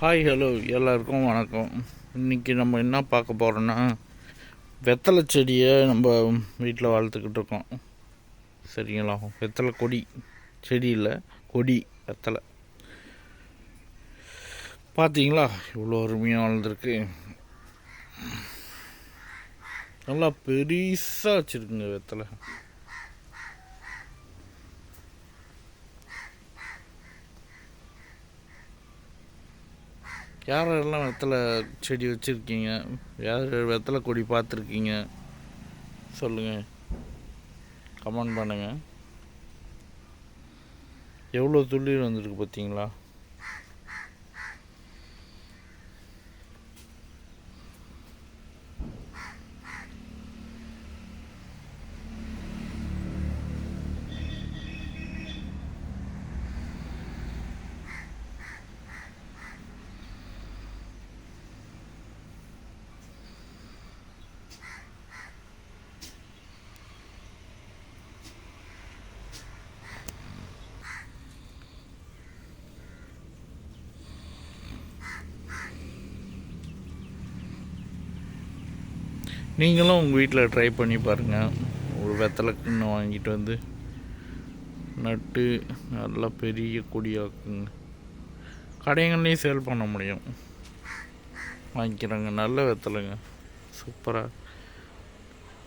Hi hello எல்லாருக்கும் வணக்கம். இன்றைக்கி நம்ம என்ன பார்க்க போகிறோன்னா வெத்தலை செடியை நம்ம வீட்டில் வளர்த்துக்கிட்டு இருக்கோம். சரிங்களா? வெத்தலை கொடி. செடியில் கொடி வெத்தலை. பார்த்தீங்களா இவ்வளோ அருமையாக வளர்ந்துருக்கு. நல்லா பெருசாக வச்சுருக்குங்க வெத்தலை. யார் யாரெல்லாம் வெத்தலை செடி வச்சுருக்கீங்க? யார் வெத்தலை கொடி பார்த்துருக்கீங்க? சொல்லுங்கள் கமெண்ட் பண்ணுங்கள் எவ்வளோ துளிர் வந்திருக்கு பார்த்தீங்களா? நீங்களும் உங்கள் வீட்டில் ட்ரை பண்ணி பாருங்கள் ஒரு வெத்தலை வாங்கிட்டு வந்து நட்டு நல்லா பெரிய கொடியாக்குங்க கடைகள்லேயும் சேல் பண்ண முடியும். வாங்கிக்கிறாங்க. நல்ல வெத்தலைங்க. சூப்பராக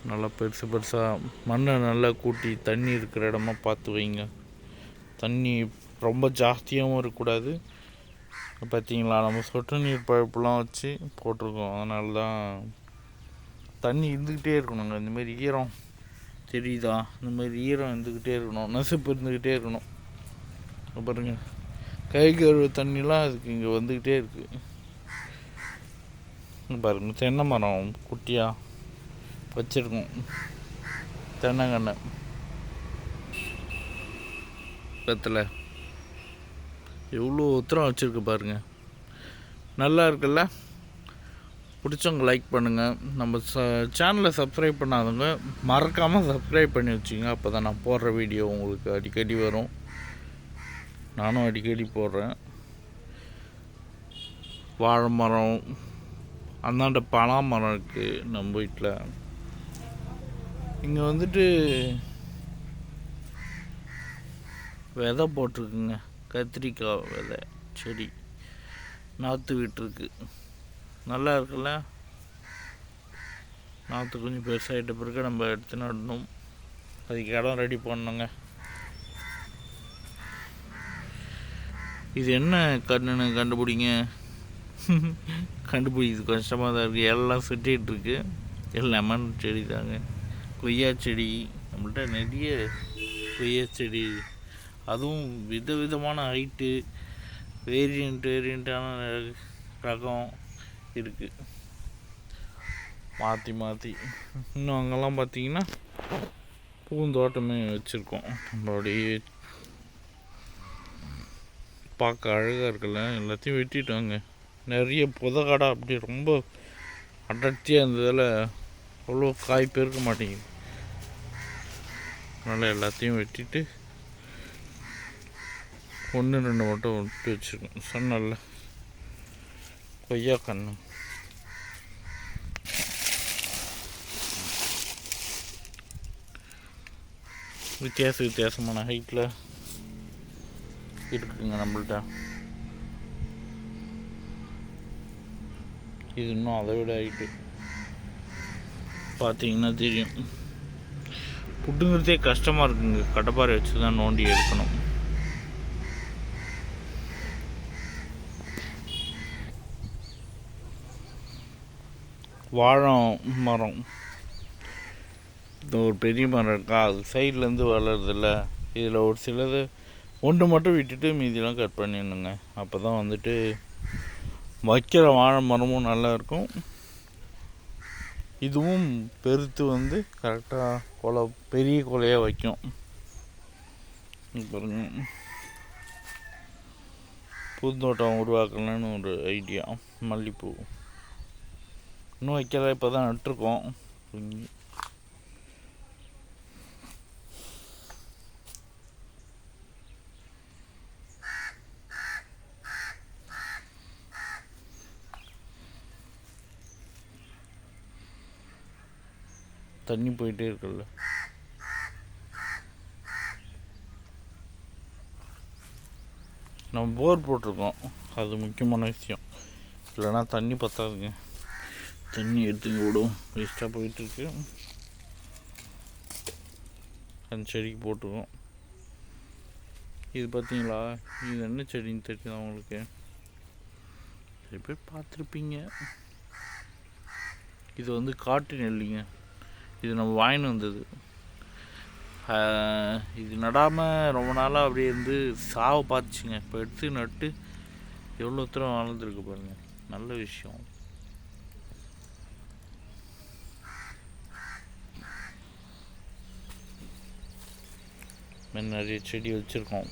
நல்லா பெருசு பெருசாக மண்ணை நல்லா கூட்டி தண்ணி இருக்கிற இடமா பார்த்து வைங்க. தண்ணி ரொம்ப ஜாஸ்தியாகவும் இருக்கக்கூடாது. பார்த்தீங்களா? நம்ம சொட்டு நீர் பழப்புலாம் வச்சு போட்டிருக்கோம். அதனால தான் தண்ணி இருந்துக்கிட்டே இருக்கணுங்க. இந்த மாதிரி ஈரம் தெரியுதா? இந்த மாதிரி ஈரம் இருந்துக்கிட்டே இருக்கணும். நெசப்பு இருந்துக்கிட்டே இருக்கணும். பாருங்க. கை கழுவு தண்ணிலாம் அதுக்கு இங்கே வந்துக்கிட்டே இருக்குது பாருங்க. தென்னை மரம் குட்டியாக வச்சுருக்கோம். தென்னங்கண்ணை. பத்தில் எவ்வளோ உத்தரம் வச்சுருக்கு பாருங்கள் நல்லா இருக்குல்ல? பிடிச்சவங்க லைக் பண்ணுங்கள் நம்ம ச சேனலை சப்ஸ்கிரைப் பண்ணாதவங்க மறக்காமல் சப்ஸ்கிரைப் பண்ணி வச்சுங்க அப்போ தான் நான் போடுற வீடியோ உங்களுக்கு அடிக்கடி வரும். நானும் அடிக்கடி போடுறேன். வாழை மரம் அந்தாண்ட பலா மரம் இருக்குது நம்ம வீட்டில் இங்கே வந்துட்டு விதை போட்டிருக்குங்க. கத்திரிக்காய் விதை செடி நாற்று விட்டுருக்கு. நல்லா இருக்குல்ல நாற்று கொஞ்சம் பெருசாகிட்ட பிறகு நம்ம எடுத்து நடணும். அதுக்கு இடம் ரெடி பண்ணணுங்க. இது என்ன கண்ணுன்னு கண்டுபிடிங்க? கண்டுபிடிக்கிறது கஷ்டமாக தான் இருக்குது எல்லாம் சுற்றிகிட்ருக்கு எல்லாம் லெமன் செடி தாங்க. கொய்யா செடி நம்மள்ட்ட நிறைய கொய்யா செடி. அதுவும் விதவிதமான ஹைட்டு வேரியன்ட் வேரியண்ட்டான ரகம். இருக்குது மாற்றி மாற்றி இன்னும் அங்கெல்லாம் பார்த்தீங்கன்னா பூந்தோட்டமே வச்சுருக்கோம். நம்மளுடைய பார்க்க அழகாக இருக்குல்ல? எல்லாத்தையும் வெட்டிட்டாங்க நிறைய புதகாடா அப்படி ரொம்ப அடர்த்தியாக இருந்ததில் அவ்வளோ காய் பெருக்க மாட்டேங்குது. அதனால் எல்லாத்தையும் வெட்டிட்டு ஒன்று ரெண்டு மட்டும் விட்டு வச்சுருக்கோம். சொன்னல கொய்யா வித்தியாச வித்தியாசமான ஹைட்டில் இருக்குங்க நம்மள்ட்ட. இது இன்னும் அதை விட ஹைட்டு பார்த்தீங்கன்னா தெரியும். புட்டுங்கிறதே கஷ்டமாக இருக்குங்க. கடப்பாறை வச்சு தான் நோண்டி எடுக்கணும். வாழை மரம். ஒரு பெரிய மரம் இருக்கா? அது சைட்லேருந்து வளருதில்ல. இதில் ஒரு சிலது ஒன்று மட்டும் விட்டுட்டு மீதியெல்லாம் கட் பண்ணிடணுங்க. அப்போ தான் வந்துட்டு வைக்கிற வாழை மரமும் நல்லா இருக்கும். இதுவும் பெருத்து வந்து கரெக்டாக கொலை பெரிய கொலையாக வைக்கும். பாருங்க. பூந்தோட்டம் உருவாக்கலான்னு ஒரு ஐடியா மல்லிப்பூ. இன்னும் வைக்கல இப்போ தான் நட்டுருக்கோம். தண்ணி போயிட்டே இருக்குல்ல. நம்ம போர் போட்டிருக்கோம். அது முக்கியமான விஷயம். இல்லைன்னா தண்ணி பத்தாதுங்க. தண்ணி எடுத்துங்க விடும் வேஸ்ட்டாக போயிட்டுருக்கு. அந்த செடிக்கு போட்டுருக்கோம் இது பார்த்தீங்களா இது என்ன செடின்னு தெரியுதா உங்களுக்கு? நிறைய பேர் பார்த்துருப்பீங்க. இது வந்து காட்டு நெல்லிங்க. இது நம்ம வாங்கின்னு வந்தது. இது நடாமல் ரொம்ப நாளாக அப்படியே இருந்து சாவை பார்த்துச்சுங்க. இப்போ எடுத்து நட்டு எவ்வளோ தூரம் வளர்ந்துருக்கு பாருங்கள் நல்ல விஷயம். மாதிரி நிறைய செடி வச்சுருக்கோம்.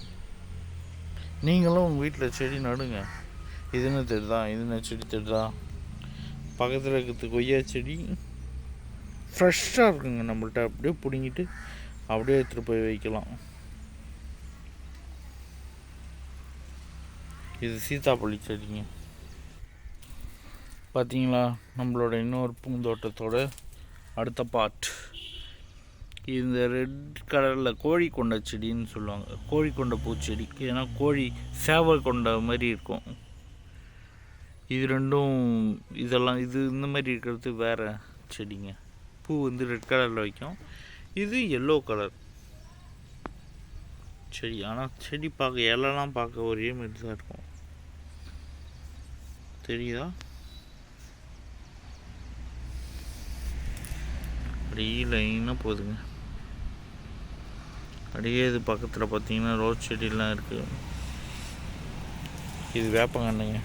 நீங்களும் உங்கள் வீட்டில் செடி நடுங்க. இது என்ன தெரியுதா? இது என்ன செடி தெரியுதா? பக்கத்தில் இருக்கிறது கொய்யா செடி. ஃப்ரெஷ்ஷாக இருக்குங்க நம்மள்ட்ட. அப்படியே பிடுங்கிட்டு அப்படியே எடுத்துகிட்டு போய் வைக்கலாம். இது சீதாப்பள்ளி செடிங்க. பார்த்தீங்களா நம்மளோட இன்னொரு பூந்தோட்டத்தோட அடுத்த பார்ட் இந்த ரெட் கலரில் கோழி கொண்ட செடின்னு சொல்லுவாங்க. கோழி கொண்ட பூச்செடி. ஏன்னா கோழி சேவல் கொண்ட மாதிரி இருக்கும். இது ரெண்டும் இதெல்லாம் இது இந்த மாதிரி இருக்கிறது வேறு செடிங்க. பூ வந்து ரெட் கலரில் வைக்கும். இது எல்லோ கலர் செடி ஆனால் செடி பார்க்க இலைலாம் பார்க்க ஒரே மாதிரி தான் இருக்கும். தெரியுதா? அப்படியே லைனாக போகுதுங்க அப்படியே இது பக்கத்தில் பார்த்தீங்கன்னா ரோஸ் செடியெல்லாம் இருக்குது இது வேப்பங்கண்ணுங்க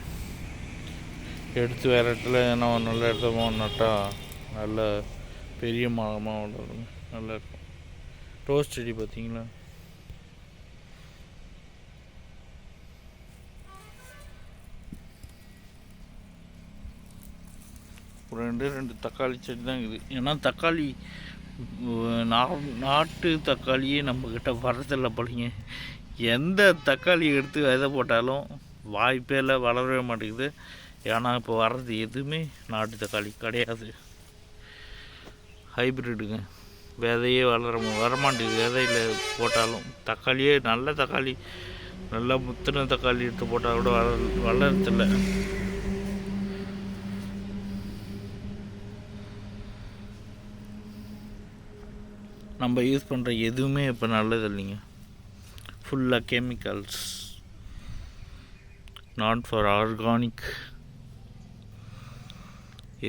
எடுத்து வேறு இடத்துல ஏன்னா ஒரு நல்ல இடத்துல நட்டால் நல்ல பெரிய மரமாக வளரும். நல்லா இருக்கும். ரோஸ் செடி பார்த்தீங்களா ஒரு ரெண்டு ரெண்டு தக்காளி செடி தான் இருக்குது. ஏன்னா தக்காளி நாட்டு தக்காளியே நம்மக்கிட்ட வரதில்லை போலிங்க. எந்த தக்காளி எடுத்து விதை போட்டாலும் வாய்ப்பே இல்லை வளரவே மாட்டேங்குது. ஏன்னா இப்போ வர்றது எதுவுமே நாட்டு தக்காளி கிடையாது. ஹைப்ரிட்டுங்க விதையே வளர வரமாட்டேங்குது. விதையில் போட்டாலும் தக்காளியே நல்ல தக்காளி நல்லா முத்தின தக்காளி எடுத்து போட்டால் கூட வள வளரதில்லை. நம்ம யூஸ் பண்ணுற எதுவுமே இப்போ நல்லது இல்லைங்க ஃபுல்லாக கெமிக்கல்ஸ் நாட் ஃபார் ஆர்கானிக்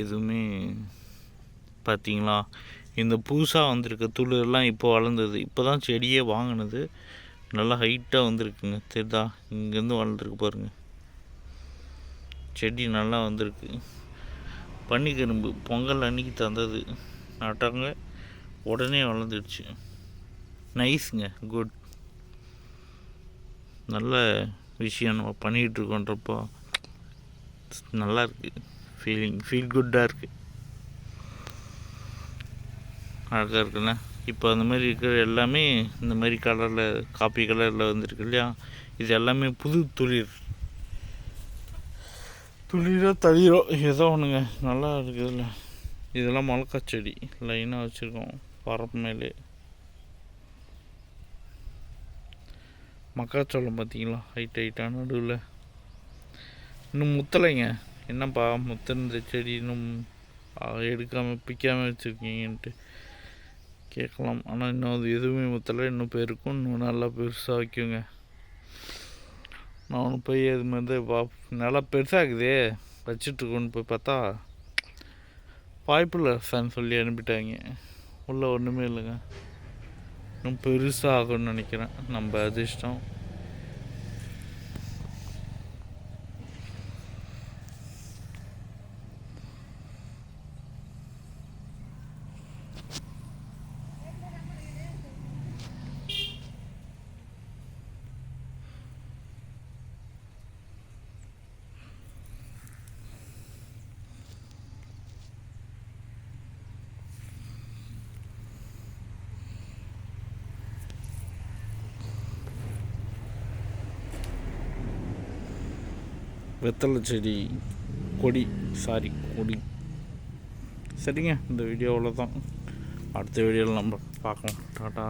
எதுவுமே பார்த்தீங்களா இந்த புதுசாக வந்திருக்க துளிரெல்லாம் இப்போ வளர்ந்தது. இப்போ தான் செடியே வாங்கினது. நல்லா ஹைட்டாக வந்திருக்குங்க. தெரியுதா? இங்கேருந்து வளர்ந்துருக்கு பாருங்கள் செடி நல்லா வந்திருக்கு. பன்னிக்கரும்பு பொங்கல் அன்னைக்கு தந்தது. நட்டாங்க. உடனே வளர்ந்துடுச்சு நைஸுங்க குட் நல்ல விஷயம் நம்ம பண்ணிகிட்டு இருக்கோன்றப்போ நல்லா இருக்கு ஃபீலிங் ஃபீல் குட்டாக இருக்குது அழகாக இருக்குல்ல? இப்போ அந்த மாதிரி இருக்கிற எல்லாமே இந்த மாதிரி கலரில் காப்பி கலரில் வந்துருக்கு இல்லையா? இது எல்லாமே புது துளிர். துளிரோ தளிரோ ஏதோ ஒன்றுங்க நல்லா இருக்குதுல்ல? இதெல்லாம் மிளகா செடி லைனாக வச்சுருக்கோம். வரப்பு மேலே மக்காச்சோளம் பார்த்தீங்களா? ஹைட் ஹைட்டான நடுவில். இன்னும் முத்தலைங்க. என்னப்பா முத்திருந்த செடி இன்னும் எடுக்காமல் பிக்காமல் வச்சுருக்கீங்கன்ட்டு கேட்கலாம். ஆனால் இன்னும் அது எதுவுமே முத்தலை. இன்னும் பெருக்கும். இன்னும் நல்லா பெருசாக வைக்குங்க. நான் ஒன்று போய் அது மாதிரி வா நல்லா பெருசாகுதே. வச்சுட்டு போய் பார்த்தா வாய்ப்பில்லை சார்னு சொல்லி அனுப்பிட்டாங்க. உள்ளே ஒன்றுமே இல்லைங்க. இன்னும் பெருசாக ஆகும்னு நினைக்கிறேன். நம்ம அதிர்ஷ்டம். வெத்தலை செடி கொடி சாரி கொடி. சரிங்க இந்த வீடியோ அவ்வளோதான் அடுத்த வீடியோவில் நம்ம பார்க்கலாம். டாட்டா